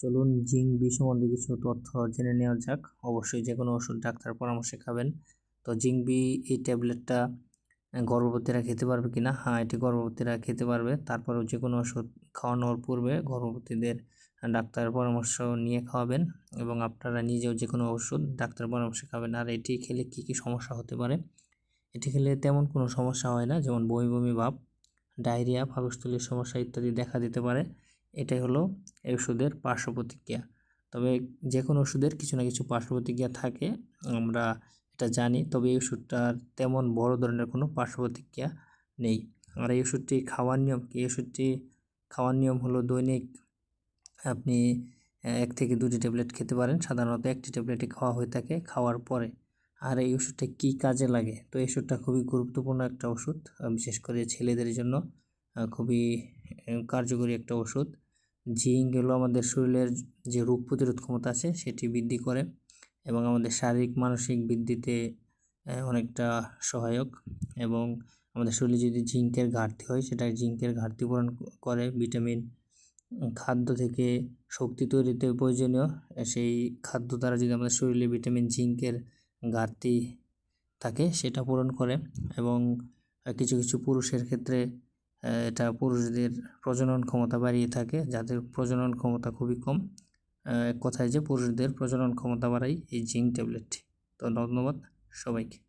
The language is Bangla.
চলুন জিঙ্ক বি সম্বন্ধে কিছু তথ্য জেনে নেওয়া যাক। অবশ্যই যে কোনো ওষুধ ডাক্তার পরামর্শে খাবেন। তো জিঙ্ক বি এই ট্যাবলেটটা গর্ভবতীরা খেতে পারবে কি না হ্যাঁ এটি গর্ভবতীরা খেতে পারবে। তারপরেও যে কোনো ওষুধ খাওয়ানোর পূর্বে গর্ভবতীদের ডাক্তারের পরামর্শ নিয়ে খাওয়াবেন এবং আপনারা নিজেও যে কোনো ওষুধ ডাক্তার পরামর্শে খাবেন। আর এটি খেলে কি কি সমস্যা হতে পারে? এটি খেলে তেমন কোনো সমস্যা হয় না। যেমন বমি বমি ভাব, ডায়রিয়া ফাগস্থলীর সমস্যা ইত্যাদি দেখা দিতে পারে। এটাই হলো এই ওষুধের পার্শ্ব প্রতিক্রিয়া তবে যে কোনো ওষুধের কিছু না কিছু পার্শ্ব প্রতিক্রিয়া থাকে, আমরা এটা জানি, তবে এই ওষুধটার তেমন বড় ধরনের কোনো পার্শ্ব প্রতিক্রিয়া নেই। আর এই ওষুধটি খাওয়ার নিয়ম কি? এই ওষুধটি খাওয়ার নিয়ম হলো দৈনিক আপনি এক থেকে দুটি ট্যাবলেট খেতে পারেন, সাধারণত একটি ট্যাবলেটই খাওয়া হয়ে থাকে খাওয়ার পরে। আর এই ওষুধটা কী কাজে লাগে? তো এই ওষুধটা খুবই গুরুত্বপূর্ণ একটা ওষুধ বিশেষ করে ছেলেদের জন্য খুবই কার্যকরী একটা ওষুধ জিঙ্ক হলো আমাদের শরীরের যে রোগ প্রতিরোধ ক্ষমতা আছে, সেটি বৃদ্ধি করে এবং আমাদের শারীরিক, মানসিক বৃদ্ধিতে অনেকটা সহায়ক এবং আমাদের শরীরে যদি জিঙ্কের ঘাটতি হয়, সেটা জিঙ্কের ঘাটতি পূরণ করে। ভিটামিন খাদ্য থেকে শক্তি তৈরিতে প্রয়োজনীয়। সেই খাদ্য দ্বারা যদি আমাদের শরীরে ভিটামিন, জিঙ্কের ঘাটতি থাকে, সেটা পূরণ করে এবং কিছু কিছু পুরুষের ক্ষেত্রে এটা পুরুষদের প্রজনন ক্ষমতা বাড়িয়ে থাকে। যাদের প্রজনন ক্ষমতা খুবই কম এক কথায় যে পুরুষদের প্রজনন ক্ষমতা বাড়ায় এই জিঙ্ক ট্যাবলেটটি। তো ধন্যবাদ সবাইকে।